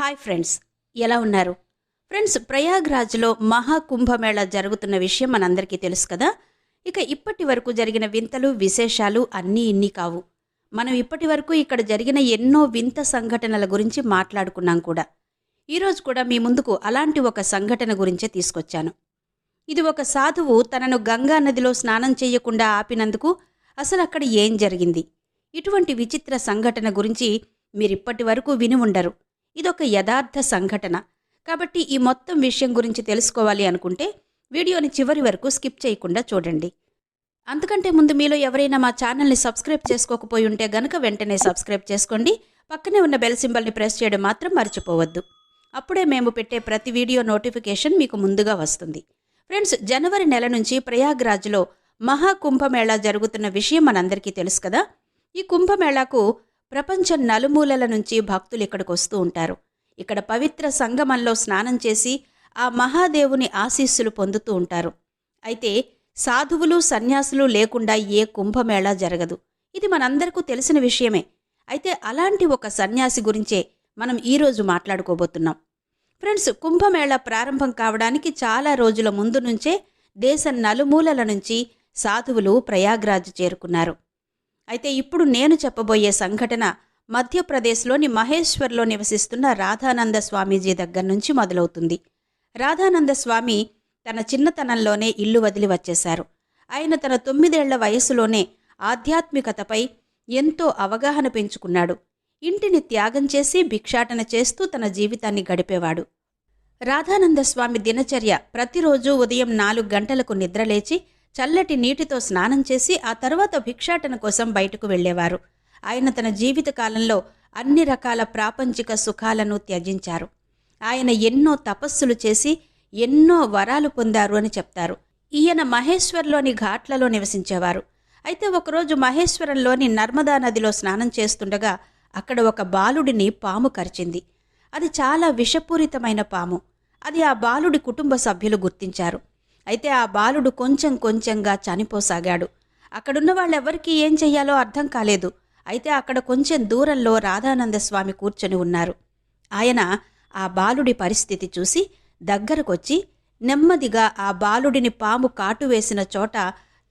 Hi friends ఎలా ఉన్నారు? Friends ప్రయాగ్రాజ్లో Maha Kumbh Mela జరుగుతున్న విషయం మనందరికీ తెలుసు కదా? ఇక ఇప్పటి వరకు జరిగిన వింతలు విశేషాలు అన్నీ ఇన్ని కావు. మనం ఇప్పటి వరకు ఇక్కడ జరిగిన ఎన్నో వింత సంఘటనల గురించి మాట్లాడుకున్నాం కూడా. ఈరోజు కూడా మీ ముందుకు అలాంటి ఒక సంఘటన గురించే తీసుకొచ్చాను. ఇది ఒక సాధువు తనను గంగా నదిలో స్నానం చేయకుండా ఆపినందుకు అసలు అక్కడ ఏం జరిగింది? ఇటువంటి విచిత్ర సంఘటన గురించి మీరిప్పటి వరకు విని ఉండరు. ఇదొక యథార్థ సంఘటన. కాబట్టి ఈ మొత్తం విషయం గురించి తెలుసుకోవాలి అనుకుంటే వీడియోని చివరి వరకు స్కిప్ చేయకుండా చూడండి. అంతకంటే ముందు మీలో ఎవరైనా మా ఛానల్ని సబ్స్క్రైబ్ చేసుకోకపోయి ఉంటే గనక వెంటనే సబ్స్క్రైబ్ చేసుకోండి. పక్కనే ఉన్న బెల్ సింబల్ని ప్రెస్ చేయడం మాత్రం మర్చిపోవద్దు. అప్పుడే మేము పెట్టే ప్రతి వీడియో నోటిఫికేషన్ మీకు ముందుగా వస్తుంది. ఫ్రెండ్స్ జనవరి నెల నుంచి ప్రయాగ్రాజ్లో మహాకుంభమేళా జరుగుతున్న విషయం మనందరికీ తెలుసు కదా? ఈ కుంభమేళాకు ప్రపంచం నలుమూలల నుంచి భక్తులు ఇక్కడికి వస్తూ ఉంటారు. ఇక్కడ పవిత్ర సంగమంలో స్నానం చేసి ఆ మహాదేవుని ఆశీస్సులు పొందుతూ ఉంటారు. అయితే సాధువులు సన్యాసులు లేకుండా ఏ కుంభమేళా జరగదు. ఇది మనందరికీ తెలిసిన విషయమే. అయితే అలాంటి ఒక సన్యాసి గురించే మనం ఈరోజు మాట్లాడుకోబోతున్నాం. ఫ్రెండ్స్ కుంభమేళా ప్రారంభం కావడానికి చాలా రోజుల ముందు నుంచే దేశం నలుమూలల నుంచి సాధువులు ప్రయాగ్రాజ్ చేరుకున్నారు. అయితే ఇప్పుడు నేను చెప్పబోయే సంఘటన మధ్యప్రదేశ్లోని మహేశ్వర్లో నివసిస్తున్న రాధానంద స్వామీజీ దగ్గర నుంచి మొదలవుతుంది. రాధానంద స్వామి తన చిన్నతనంలోనే ఇల్లు వదిలి వచ్చేశారు. ఆయన తన తొమ్మిదేళ్ళ వయసులోనే ఆధ్యాత్మికతపై ఎంతో అవగాహన పెంచుకున్నాడు. ఇంటిని త్యాగం చేసి భిక్షాటన చేస్తూ తన జీవితాన్ని గడిపేవాడు. రాధానంద స్వామి దినచర్య ప్రతిరోజు ఉదయం నాలుగు గంటలకు నిద్రలేచి చల్లటి నీటితో స్నానం చేసి ఆ తర్వాత భిక్షాటన కోసం బయటకు వెళ్ళేవారు. ఆయన తన జీవిత కాలంలో అన్ని రకాల ప్రాపంచిక సుఖాలను త్యజించారు. ఆయన ఎన్నో తపస్సులు చేసి ఎన్నో వరాలు పొందారు అని చెప్తారు. ఈయన మహేశ్వర్లోని ఘాట్లలో నివసించేవారు. అయితే ఒకరోజు మహేశ్వరంలోని నర్మదా నదిలో స్నానం చేస్తుండగా అక్కడ ఒక బాలుడిని పాము కరిచింది. అది చాలా విషపూరితమైన పాము. అది ఆ బాలుడి కుటుంబ సభ్యులు గుర్తించారు. అయితే ఆ బాలుడు కొంచెం కొంచెంగా చనిపోసాగాడు. అక్కడున్న వాళ్ళెవరికీ ఏం చెయ్యాలో అర్థం కాలేదు. అయితే అక్కడ కొంచెం దూరంలో రాధానంద స్వామి కూర్చొని ఉన్నారు. ఆయన ఆ బాలుడి పరిస్థితి చూసి దగ్గరకొచ్చి నెమ్మదిగా ఆ బాలుడిని పాము కాటు వేసిన చోట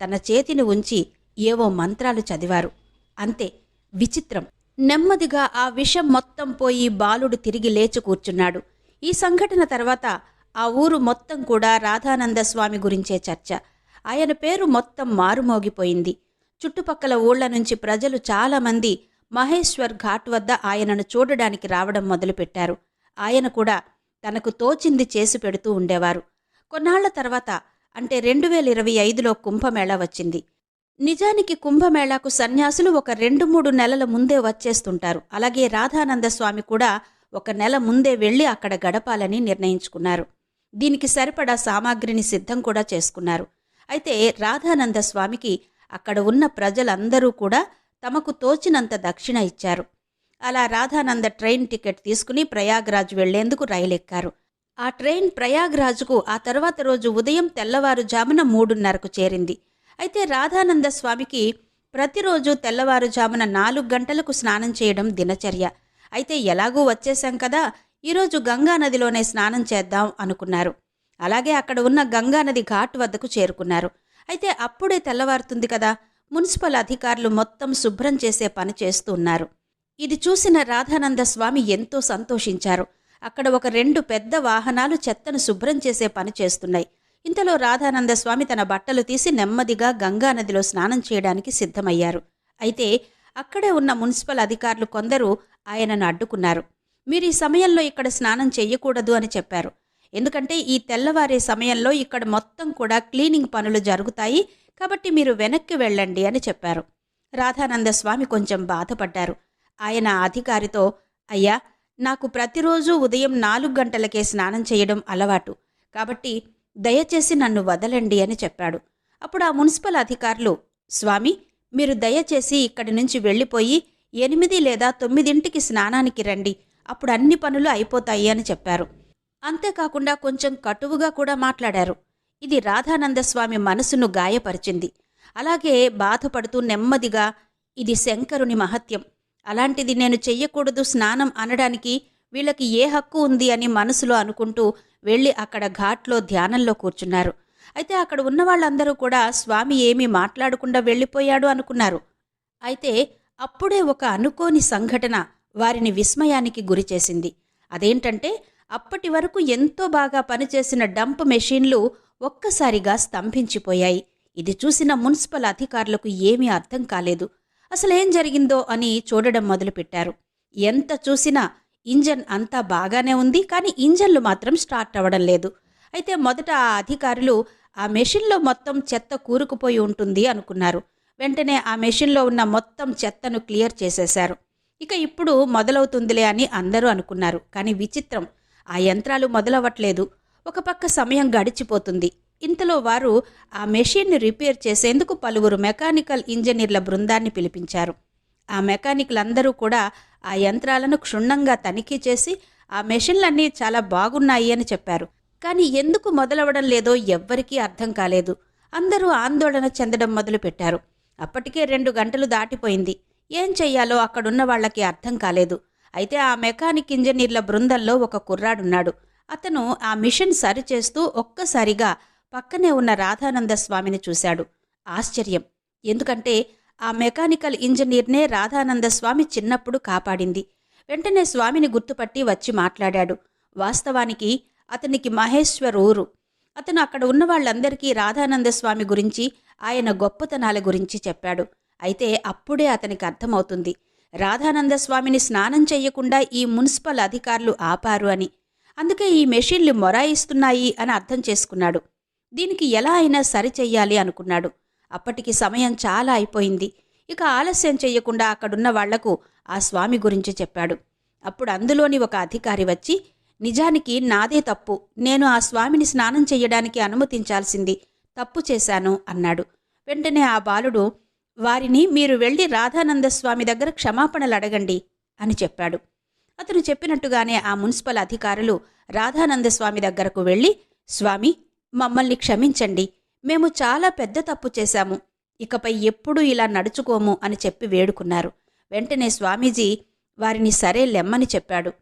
తన చేతిని ఉంచి ఏవో మంత్రాలు చదివారు. అంతే విచిత్రం. నెమ్మదిగా ఆ విషం మొత్తం పోయి బాలుడు తిరిగి లేచి కూర్చున్నాడు. ఈ సంఘటన తర్వాత ఆ ఊరు మొత్తం కూడా రాధానంద స్వామి గురించే చర్చ. ఆయన పేరు మొత్తం మారుమోగిపోయింది. చుట్టుపక్కల ఊళ్ళ నుంచి ప్రజలు చాలామంది మహేశ్వర్ ఘాట్ వద్ద ఆయనను చూడడానికి రావడం మొదలుపెట్టారు. ఆయన కూడా తనకు తోచింది చేసి పెడుతూ ఉండేవారు. కొన్నాళ్ళ తర్వాత అంటే రెండు వేల ఇరవై ఐదులో కుంభమేళా వచ్చింది. నిజానికి కుంభమేళాకు సన్యాసులు ఒక రెండు మూడు నెలల ముందే వచ్చేస్తుంటారు. అలాగే రాధానంద స్వామి కూడా ఒక నెల ముందే వెళ్ళి అక్కడ గడపాలని నిర్ణయించుకున్నారు. దీనికి సరిపడా సామాగ్రిని సిద్ధం కూడా చేసుకున్నారు. అయితే రాధానంద స్వామికి అక్కడ ఉన్న ప్రజలందరూ కూడా తమకు తోచినంత దక్షిణ ఇచ్చారు. అలా రాధానంద ట్రైన్ టికెట్ తీసుకుని ప్రయాగ్రాజ్ వెళ్ళేందుకు రైలెక్కారు. ఆ ట్రైన్ ప్రయాగ్రాజ్కు ఆ తర్వాత రోజు ఉదయం తెల్లవారుజామున మూడున్నరకు చేరింది. అయితే రాధానంద స్వామికి ప్రతిరోజు తెల్లవారుజామున నాలుగు గంటలకు స్నానం చేయడం దినచర్య. అయితే ఎలాగూ వచ్చేశాం కదా ఈరోజు గంగానదిలోనే స్నానం చేద్దాం అనుకున్నారు. అలాగే అక్కడ ఉన్న గంగానది ఘాట్ వద్దకు చేరుకున్నారు. అయితే అప్పుడే తెల్లవారుతుంది కదా మున్సిపల్ అధికారులు మొత్తం శుభ్రం చేసే పని చేస్తూ ఉన్నారు. ఇది చూసిన రాధానంద స్వామి ఎంతో సంతోషించారు. అక్కడ ఒక రెండు పెద్ద వాహనాలు చెత్తను శుభ్రం చేసే పని చేస్తున్నాయి. ఇంతలో రాధానంద స్వామి తన బట్టలు తీసి నెమ్మదిగా గంగానదిలో స్నానం చేయడానికి సిద్ధమయ్యారు. అయితే అక్కడే ఉన్న మున్సిపల్ అధికారులు కొందరు ఆయనను అడ్డుకున్నారు. మీరు ఈ సమయంలో ఇక్కడ స్నానం చేయకూడదు అని చెప్పారు. ఎందుకంటే ఈ తెల్లవారే సమయంలో ఇక్కడ మొత్తం కూడా క్లీనింగ్ పనులు జరుగుతాయి. కాబట్టి మీరు వెనక్కి వెళ్ళండి అని చెప్పారు. రాధానంద స్వామి కొంచెం బాధపడ్డారు. ఆయన అధికారితో అయ్యా నాకు ప్రతిరోజు ఉదయం నాలుగు గంటలకే స్నానం చేయడం అలవాటు. కాబట్టి దయచేసి నన్ను వదలండి అని చెప్పాడు. అప్పుడు ఆ మున్సిపల్ అధికారులు స్వామి మీరు దయచేసి ఇక్కడి నుంచి వెళ్ళిపోయి ఎనిమిది లేదా తొమ్మిదింటికి స్నానానికి రండి. అప్పుడు అన్ని పనులు అయిపోతాయి అని చెప్పారు. అంతేకాకుండా కొంచెం కటువుగా కూడా మాట్లాడారు. ఇది రాధానంద స్వామి మనసును గాయపరిచింది. అలాగే బాధపడుతూ నెమ్మదిగా ఇది శంకరుని మహత్యం. అలాంటిది నేను చెయ్యకూడదు స్నానం అనడానికి వీళ్ళకి ఏ హక్కు ఉంది అని మనసులో అనుకుంటూ వెళ్ళి అక్కడ ఘాట్లో ధ్యానంలో కూర్చున్నారు. అయితే అక్కడ ఉన్న వాళ్ళందరూ కూడా స్వామి ఏమీ మాట్లాడకుండా వెళ్ళిపోయాడు అనుకున్నారు. అయితే అప్పుడే ఒక అనుకోని సంఘటన వారిని విస్మయానికి గురిచేసింది అదేంటంటే అప్పటి వరకు ఎంతో బాగా పనిచేసిన డంప్ మెషీన్లు ఒక్కసారిగా స్తంభించిపోయాయి. ఇది చూసిన మున్సిపల్ అధికారులకు ఏమీ అర్థం కాలేదు. అసలేం జరిగిందో అని చూడడం మొదలుపెట్టారు. ఎంత చూసినా ఇంజన్ అంతా బాగానే ఉంది కానీ ఇంజన్లు మాత్రం స్టార్ట్ అవ్వడం లేదు. అయితే మొదట ఆ అధికారులు ఆ మెషిన్లో మొత్తం చెత్త కూరుకుపోయి ఉంటుంది అనుకున్నారు. వెంటనే ఆ మెషిన్లో ఉన్న మొత్తం చెత్తను క్లియర్ చేసేశారు. ఇక ఇప్పుడు మొదలవుతుందిలే అని అందరూ అనుకున్నారు. కానీ విచిత్రం. ఆ యంత్రాలు మొదలవ్వట్లేదు. ఒక పక్క సమయం గడిచిపోతుంది. ఇంతలో వారు ఆ మెషిన్ని రిపేర్ చేసేందుకు పలువురు మెకానికల్ ఇంజనీర్ల బృందాన్ని పిలిపించారు. ఆ మెకానిక్లందరూ కూడా ఆ యంత్రాలను క్షుణ్ణంగా తనిఖీ చేసి ఆ మెషిన్లన్నీ చాలా బాగున్నాయి అని చెప్పారు. కానీ ఎందుకు మొదలవడం లేదో ఎవ్వరికీ అర్థం కాలేదు. అందరూ ఆందోళన చెందడం మొదలుపెట్టారు. అప్పటికే రెండు గంటలు దాటిపోయింది. ఏం చెయ్యాలో అక్కడున్న వాళ్ళకి అర్థం కాలేదు. అయితే ఆ మెకానిక్ ఇంజనీర్ల బృందంలో ఒక కుర్రాడున్నాడు. అతను ఆ మిషన్ సరిచేస్తూ ఒక్కసారిగా పక్కనే ఉన్న రాధానంద స్వామిని చూశాడు. ఆశ్చర్యం! ఎందుకంటే ఆ మెకానికల్ ఇంజనీర్నే రాధానంద స్వామి చిన్నప్పుడు కాపాడింది. వెంటనే స్వామిని గుర్తుపట్టి వచ్చి మాట్లాడాడు. వాస్తవానికి అతనికి మహేశ్వర్ ఊరు అతను అక్కడ ఉన్న వాళ్ళందరికీ రాధానంద స్వామి గురించి ఆయన గొప్పతనాల గురించి చెప్పాడు. అయితే అప్పుడే అతనికి అర్థమవుతుంది. రాధానంద స్వామిని స్నానం చెయ్యకుండా ఈ మున్సిపల్ అధికారులు ఆపారు అని. అందుకే ఈ మెషిన్లు మొరాయిస్తున్నాయి అని అర్థం చేసుకున్నాడు. దీనికి ఎలా అయినా సరిచెయ్యాలి అనుకున్నాడు. అప్పటికి సమయం చాలా అయిపోయింది. ఇక ఆలస్యం చెయ్యకుండా అక్కడున్న వాళ్ళకు ఆ స్వామి గురించి చెప్పాడు. అప్పుడు అందులోని ఒక అధికారి వచ్చి నిజానికి నాదే తప్పు. నేను ఆ స్వామిని స్నానం చేయడానికి అనుమతించాల్సింది తప్పు చేశాను అన్నాడు. వెంటనే ఆ బాలుడు వారిని మీరు వెళ్ళి రాధానంద స్వామి దగ్గర క్షమాపణలు అడగండి అని చెప్పాడు. అతను చెప్పినట్టుగానే ఆ మున్సిపల్ అధికారులు రాధానంద స్వామి దగ్గరకు వెళ్ళి స్వామి మమ్మల్ని క్షమించండి. మేము చాలా పెద్ద తప్పు చేశాము. ఇకపై ఎప్పుడూ ఇలా నడుచుకోము అని చెప్పి వేడుకున్నారు. వెంటనే స్వామీజీ వారిని సరే లెమ్మని చెప్పాడు.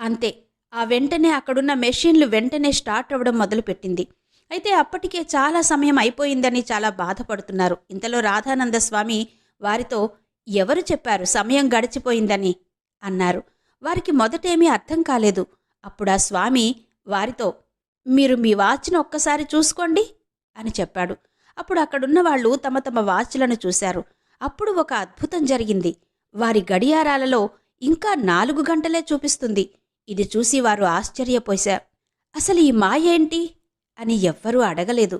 అంతే. ఆ వెంటనే అక్కడున్న మెషిన్లు వెంటనే స్టార్ట్ అవ్వడం మొదలుపెట్టింది. అయితే అప్పటికే చాలా సమయం అయిపోయిందని చాలా బాధపడుతున్నారు. ఇంతలో రాధానంద స్వామి వారితో ఎవరు చెప్పారు సమయం గడిచిపోయిందని? అన్నారు. వారికి మొదటేమీ అర్థం కాలేదు. అప్పుడు ఆ స్వామి వారితో మీరు మీ వాచ్ను ఒక్కసారి చూసుకోండి అని చెప్పాడు. అప్పుడు అక్కడున్న వాళ్ళు తమ తమ వాచ్లను చూశారు. అప్పుడు ఒక అద్భుతం జరిగింది. వారి గడియారాలలో ఇంకా నాలుగు గంటలే చూపిస్తుంది. ఇది చూసి వారు ఆశ్చర్యపోశారు. అసలు ఈ మాయ ఏంటి? అని ఎవ్వరూ అడగలేదు.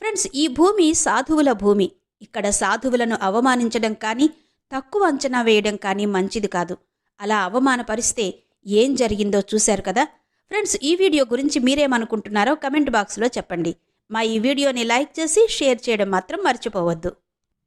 ఫ్రెండ్స్ ఈ భూమి సాధువుల భూమి. ఇక్కడ సాధువులను అవమానించడం కానీ తక్కువ అంచనా వేయడం కానీ మంచిది కాదు. అలా అవమానపరిస్తే ఏం జరిగిందో చూశారు కదా? ఫ్రెండ్స్ ఈ వీడియో గురించి మీరేమనుకుంటున్నారో కమెంట్ బాక్స్లో చెప్పండి. మా ఈ వీడియోని లైక్ చేసి షేర్ చేయడం మాత్రం మర్చిపోవద్దు.